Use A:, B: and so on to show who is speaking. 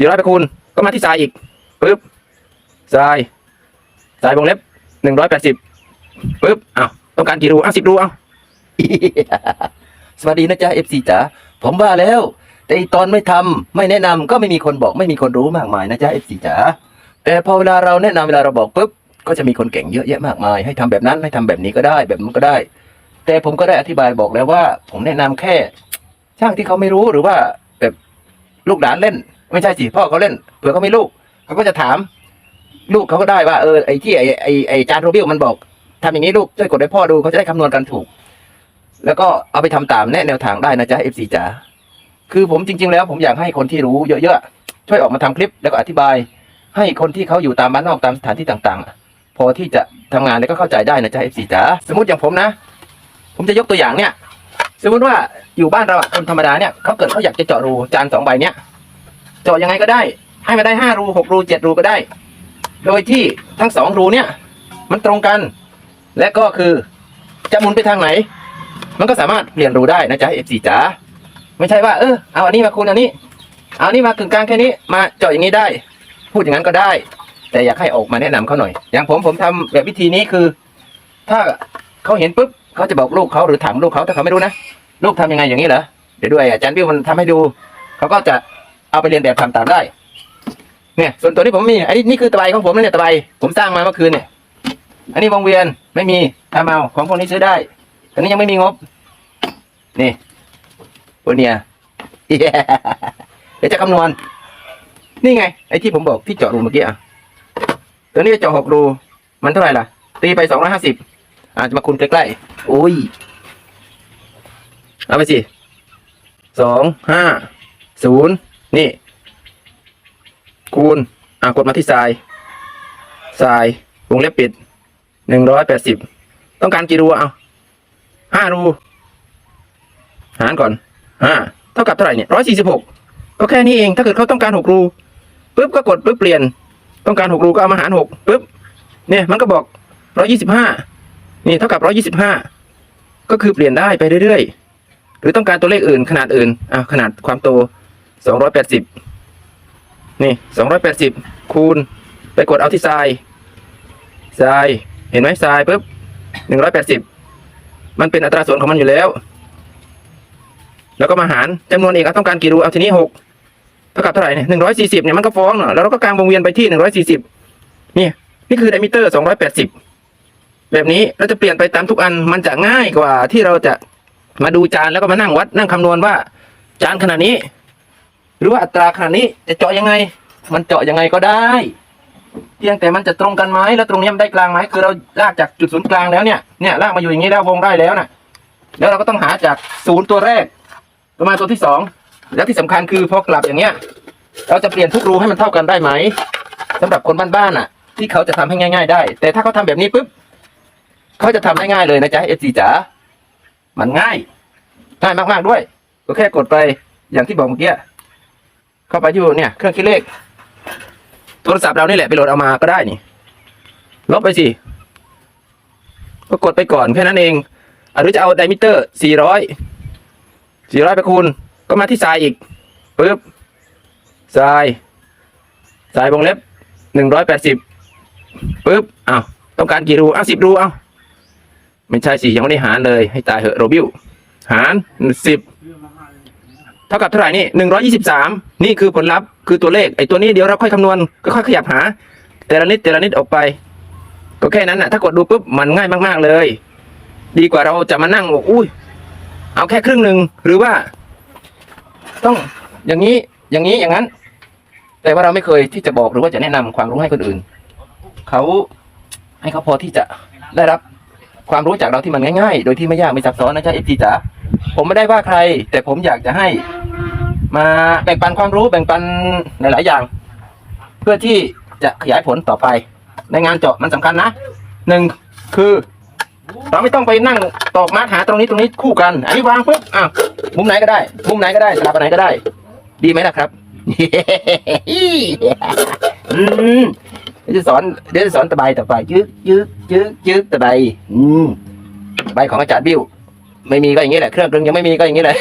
A: สี่ร้อยไปคูณก็มาที่ทรายอีกปึ๊บทรายทรายวงเล็บหนึ่งร้อยแปดสิบปึ๊บอ้าวต้องการกี่รูอ้าวสิบรูอ้า
B: สวัสดีนะจ๊ะ FC จ๋าผมว่าแล้ว แต่ตอนไม่ทำไม่แนะนำก็ไม่มีคนบอกไม่มีคนรู้มากมายนะจ๊ะ FC จ๋าแต่พอเวลาเราแนะนำเวลาเราบอกปุ๊บก็จะมีคนเก่งเยอะแยะมากมาย ให้ทำแบบนั้นให้ทำแบบนี้ก็ได้แบบนั้นก็ได้ แต่ผมก็ได้อธิบายบอกแล้วว่า ผมแนะนำแค่ ช่างที่เขาไม่รู้หรือว่าแบบลูกหลานเล่น ไม่ใช่สิพ่อเขาเล่นเผื่อเขาไม่ลูกเขาก็จะถาม ลูกเขาก็ได้ว่าเออไอ้ที่ไอ้ไอ้ไอ้จานโรบิวมันบอกทำอย่างนี้ลูกช่วยกดให้พ่อดูเขาจะได้คำนวณกันถูก แล้วก็เอาไปทำตามแนะแนวทางได้นะจ๊ะ FC จ๋าคือผมจริง ๆ แล้วผมอยากให้คนที่รู้เยอะๆช่วยออกมาทำคลิปแล้วก็อธิบาย ให้คนที่เขาอยู่ตามบ้านนอกตามสถานที่ต่าง ๆ พอที่จะทำงานแล้วก็เข้าใจได้นะจ๊ะ FC จ๋าสมมติอย่างผมนะ ผมจะยกตัวอย่างเนี่ย สมมติว่าอยู่บ้านเราคนธรรมดาเนี่ยเขาเกิดเขาอยากจะเจาะรูจานสองใบเนี่ย เจาะยังไงก็ได้ ให้มาได้ห้ารูหกรูเจ็ดรูก็ได้ โดยที่ทั้งสองรูเนี่ย มันตรงกัน และก็คือจะหมุนไปทางไหน มันก็สามารถเปลี่ยนรูได้นะจ๊ะ F4 จ๋าไม่ใช่ว่าเออเอาอันนี้มาคูณอันนี้ เอาอันนี้มากึ่งกลางแค่นี้มาเจาะอย่างนี้ได้ พูดอย่างนั้นก็ได้ แต่อยากให้ออกมาแนะนำเขาหน่อย อย่างผมผมทำแบบวิธีนี้คือ ถ้าเขาเห็นปุ๊บเขาจะบอกลูกเขาหรือถามลูกเขาถ้าเขาไม่รู้นะลูกทำยังไงอย่างนี้เหรอเดี๋ยวด้วยอาจารย์วิวมันทำให้ดูเขาก็จะ เอาไปเรียนแบบทำตามได้ เนี่ย ส่วนตัวนี้ผมมีอันนี้นี่คือตะไบของผมนะเนี่ยตะไบผมสร้างมาเมื่อคืนเนี่ย อันนี้วงเวียนไม่มีทำเอาของพวกนี้ซื้อได้ตอนนี้ยังไม่มีงบ นี่โอเนียเดี๋ยวจะคำนวณ นี่ไงไอ้ที่ผมบอกที่เจาะรูเมื่อกี้อะตัวนี้จะเจาะหกรู มันเท่าไหร่ล่ะ ตีไปสองร้อยห้าสิบอาจจะมาคูณใกล้ๆโอ้ย เอาไปสิสองห้าศูนย์ นี่ คูณ อะกดมาที่ทรายทราย วงเล็บปิดหนึ่งร้อยแปดสิบต้องการกี่รูเอาห้ารู หารก่อนห้าเท่ากับเท่าไหร่เนี่ยร้อยสี่สิบหกก็แค่นี้เอง ถ้าเกิดเขาต้องการหกรูปุ๊บก็กดปุ๊บเปลี่ยน ต้องการหกรูก็เอามาหารหกปุ๊บเนี่ยมันก็บอกร้อยี่สิบห้านี่เท่ากับร้อยี่สิบห้าก็คือเปลี่ยนได้ไปเรื่อยๆ หรือต้องการตัวเลขอื่นขนาดอื่นอะขนาดความโต สองร้อยแปดสิบนี่สองร้อยแปดสิบคูณไปกดเอาที่ทรายทรายเห็นไหมทรายปุ๊บหนึ่งร้อยแปดสิบมันเป็นอัตราส่วนของมันอยู่แล้ว แล้วก็มาหารจำนวนเอกต้องการกี่รูเอาทีนี้หกเท่ากับเท่าไหร่เนี่ยหนึ่งร้อยสี่สิบเนี่ยมันก็ฟ้องเนาะแล้วเราก็กางวงเวียนไปที่หนึ่งร้อยสี่สิบนี่นี่คือไดมิเตอร์สองร้อยแปดสิบแบบนี้เราจะเปลี่ยนไปตามทุกอันมันจะง่ายกว่าที่เราจะมาดูจานแล้วก็มานั่งวัดนั่งคำนวณว่า จานขนาดนี้ หรือว่าอัตราขนาดนี้จะเจาะยังไง มันเจาะยังไงก็ได้ เพียงแต่มันจะตรงกันไหมแล้วตรงนี้มันได้กลางไหมคือเราลากจากจุดศูนย์กลางแล้วเนี่ยเนี่ยลากมาอยู่อย่างนี้แล้ววงได้แล้วน่ะแล้วเราก็ต้องหาจากศูนย์ตัวแรก ประมาณตัวที่สองแล้วที่สำคัญคือพอกลับอย่างเงี้ย เราจะเปลี่ยนทุกรูให้มันเท่ากันได้ไหมสำหรับคนบ้านๆน่ะ ที่เขาจะทำให้ง่าย ๆ ได้ แต่ถ้าเขาทำแบบนี้ปุ๊บเขาจะทำได้ง่ายเลยนะจ๊ะเอจีจ๋ามันง่ายง่ายมากๆด้วยก็แค่กดไปอย่างที่บอกเมื่อกี้ เข้าไปอยู่เนี่ยเครื่องคิดเลขโทรศัพท์เรานี่แหละไปโหลดเอามาก็ได้นี่ ลบไปสิก็กดไปก่อนแค่นั้นเองอะหรือจะเอาไดมิเตอร์ 400 400ไปคูณ ก็มาที่ทรายอีกปึ๊บทรายทรายวงเล็บ 180ปึ๊บอ้าวต้องการกี่รูอ้าว10รูอ้าวไม่ใช่สิยังไม่ได้หารเลย ให้ตายเหอะโรบิวหาร10 เท่ากับเท่าไหร่นี่หนึ่งร้อยี่สิบสามนี่คือผลลัพธ์คือตัวเลขไอ้ตัวนี้เดี๋ยวเราค่อยคำนวณก็ค่อยขยับหา แต่ละนิดแต่ละนิดออกไป ก็แค่นั้นน่ะ ถ้ากดดูปุ๊บมันง่ายมากๆเลย ดีกว่าเราจะมานั่งบอกอุ้ยเอาแค่ครึ่งหนึ่งหรือว่า ต้องอย่างนี้อย่างนี้อย่างนั้น แต่ว่าเราไม่เคยที่จะบอกหรือว่าจะแนะนำความรู้ให้คนอื่น เขาให้เขาพอที่จะได้รับความรู้จากเราที่มันง่ายๆ โดยที่ไม่ยากไม่ซับซ้อนนะจ๊ะเอฟจีจ๋าผมไม่ได้ว่าใคร แต่ผมอยากจะให้ มาแบ่งปันความรู้แบ่งปันหลาย ๆ อย่าง เพื่อที่จะขยายผลต่อไป ในงานเจาะมันสำคัญนะหนึ่งคือเราไม่ต้องไปนั่งตอกมาร์หาตรงนี้ตรงนี้คู่กัน อันนี้วางปุ๊บอ้าวมุมไหนก็ได้ มุมไหนก็ได้สลับอันไหนก็ได้ ดีไหมล่ะครับอืมเดี๋ยวจะสอนเดี๋ยวจะสอนตะไบต่อไปยึกยึกยึกยึกตะไบอืมตะไบของอาจารย์บิวไม่มีก็อย่างนี้แหละ เครื่องกลึงยังไม่มีก็อย่างนี้แหละ